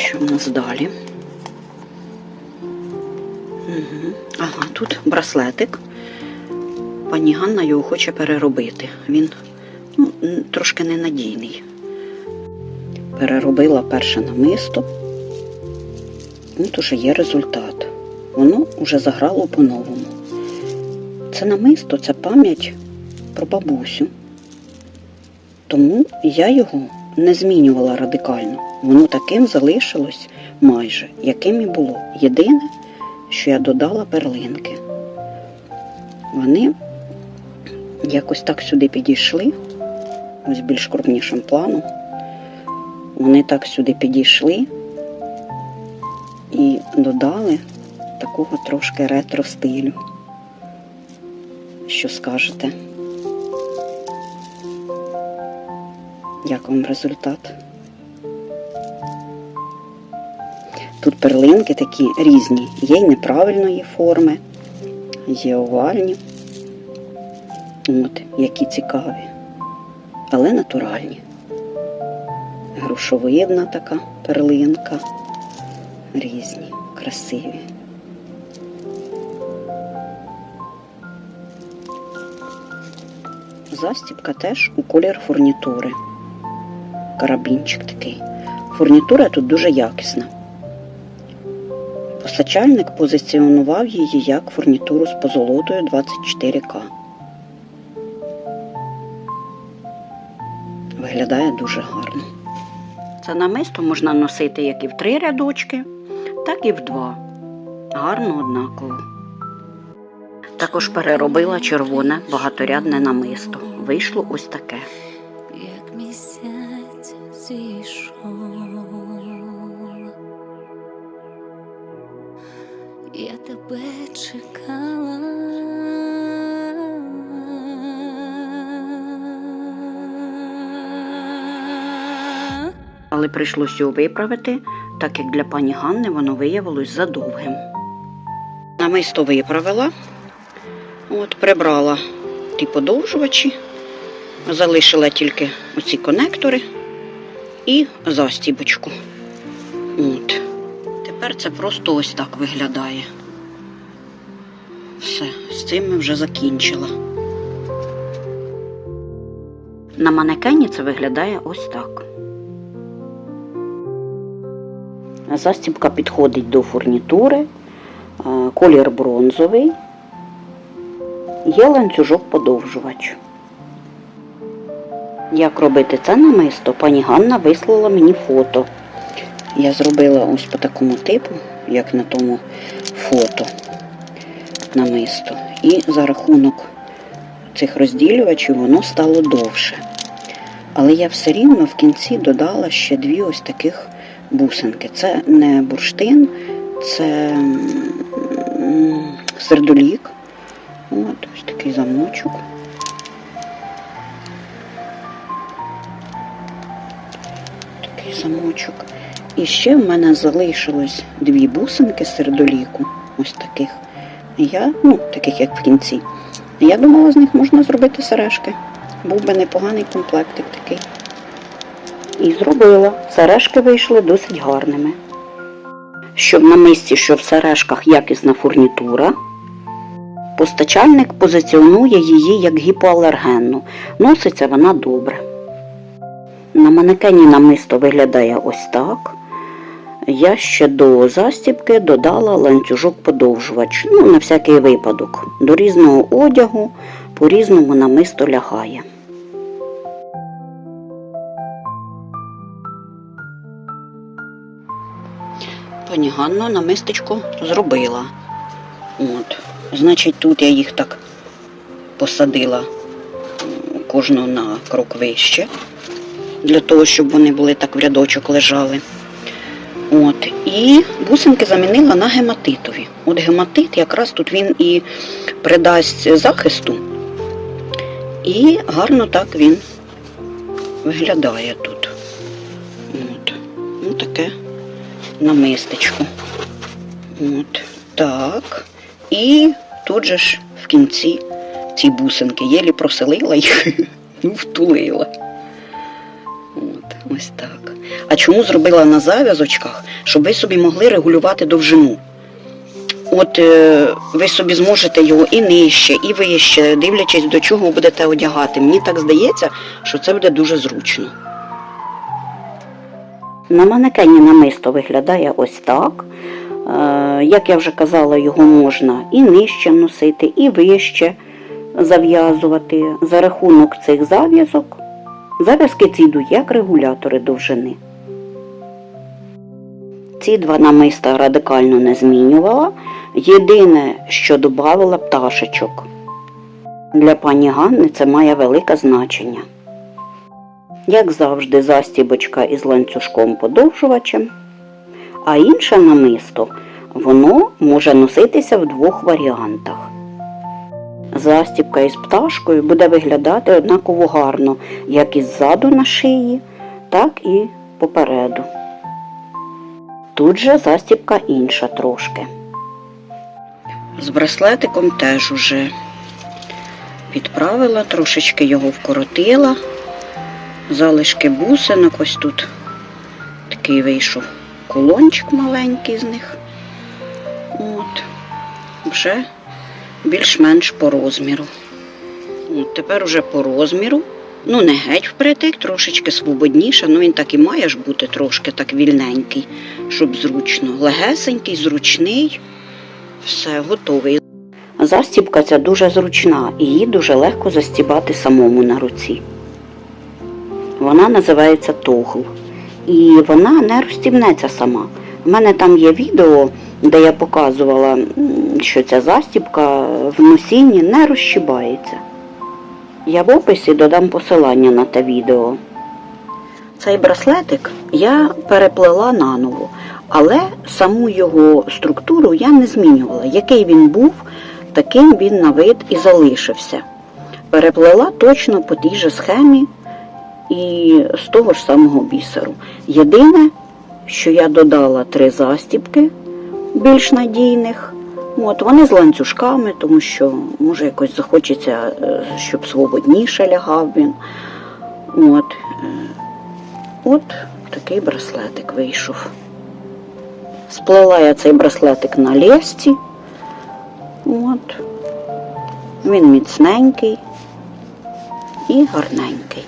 Що в нас далі? Угу. Ага, тут браслетик. Пані Ганна його хоче переробити. Він ну, трошки ненадійний. Переробила перше намисто. От уже є результат. Воно вже заграло по-новому. Це намисто це пам'ять про бабусю. Тому я його не змінювала радикально. Воно таким залишилось майже, яким і було. Єдине, що я додала перлинки. Вони якось так сюди підійшли, ось більш крупнішим планом. Вони так сюди підійшли і додали такого трошки ретро стилю. Що скажете? Як вам результат? Тут перлинки такі різні. Є й неправильної форми, є овальні. От, які цікаві, але натуральні. Грушовидна така перлинка. Різні, красиві. Застібка теж у колір фурнітури. Карабінчик такий. Фурнітура тут дуже якісна. Постачальник позиціонував її як фурнітуру з позолотою 24К. Виглядає дуже гарно. Це намисто можна носити як і в три рядочки, так і в два. Гарно однаково. Також переробила червоне багаторядне намисто. Вийшло ось таке. Зійшов. Я тебе чекала. Але прийшлося його виправити, так як для пані Ганни воно виявилось задовгим. Намисто виправила, от, прибрала ті подовжувачі, залишила тільки оці конектори і застібочку. От. Тепер це просто ось так виглядає. Все, з цим ми вже закінчила. На манекені це виглядає ось так. Застібка підходить до фурнітури, е, колір бронзовий, є ланцюжок подовжувач. Як робити це намисто, пані Ганна вислала мені фото. Я зробила ось по такому типу, як на тому фото намисто. І за рахунок цих розділювачів воно стало довше. Але я все рівно в кінці додала ще дві ось таких бусинки. Це не бурштин, це сердолік. От ось такий замочок. Замочок. І ще в мене залишилось дві бусинки сердоліку, ось таких. Я, ну, таких як в кінці. Я думала, з них можна зробити сережки. Був би непоганий комплектик такий. І зробила. Сережки вийшли досить гарними. Що в намисті, що в сережках якісна фурнітура. Постачальник позиціонує її як гіпоалергенну. Носиться вона добре. На манекені намисто виглядає ось так. Я ще до застібки додала ланцюжок подовжувач. Ну, на всякий випадок. До різного одягу по-різному намисто лягає. Пані Ганна намистечко зробила. От. Значить, тут я їх так посадила кожну на крок вище, для того, щоб вони були так в рядочок лежали. От. І бусинки замінила на гематитові. От гематит якраз тут він і придасть захисту. І гарно так він виглядає тут. От. Ну, таке намистечко. От. Так. І тут же ж в кінці ці бусинки. Єлі проселила їх, ну, втулила. Ось так. А чому зробила на зав'язочках, щоб ви собі могли регулювати довжину? От е, ви собі зможете його і нижче, і вище, дивлячись, до чого будете одягати. Мені так здається, що це буде дуже зручно. На манекені намисто виглядає ось так. Е, Як я вже казала, його можна і нижче носити, і вище зав'язувати. За рахунок цих зав'язок зав'язки ці йдуть як регулятори довжини. Ці два намиста радикально не змінювала. Єдине, що додавала пташечок. Для пані Ганни це має велике значення. Як завжди, застібочка із ланцюжком подовжувачем, а інше намисто воно може носитися в двох варіантах. Застібка із пташкою буде виглядати однаково гарно, як іззаду на шиї, так і попереду. Тут же застібка інша трошки. З браслетиком теж уже підправила, трошечки його вкоротила. Залишки бусинок, ось тут такий вийшов колончик маленький з них. От, вже більш-менш по розміру. От, тепер уже по розміру. Ну, не геть впритик, трошечки свободніше, ну він так і має ж бути трошки так вільненький, щоб зручно. Легесенький, зручний, все, готовий. Застібка ця дуже зручна і її дуже легко застібати самому на руці. Вона називається тогл. І вона не розстібнеться сама. У мене там є відео, де я показувала, що ця застібка в носінні не розщібається. Я в описі додам посилання на те відео. Цей браслетик я переплела наново, але саму його структуру я не змінювала. Який він був, таким він на вид і залишився. Переплела точно по тій же схемі і з того ж самого бісеру. Єдине, що я додала три застібки більш надійних. От, вони з ланцюжками, тому що може якось захочеться, е, щоб свободніше лягав він. От, е, от такий браслетик вийшов. Сплела я цей браслетик на лесці. От. Він міцненький і гарненький.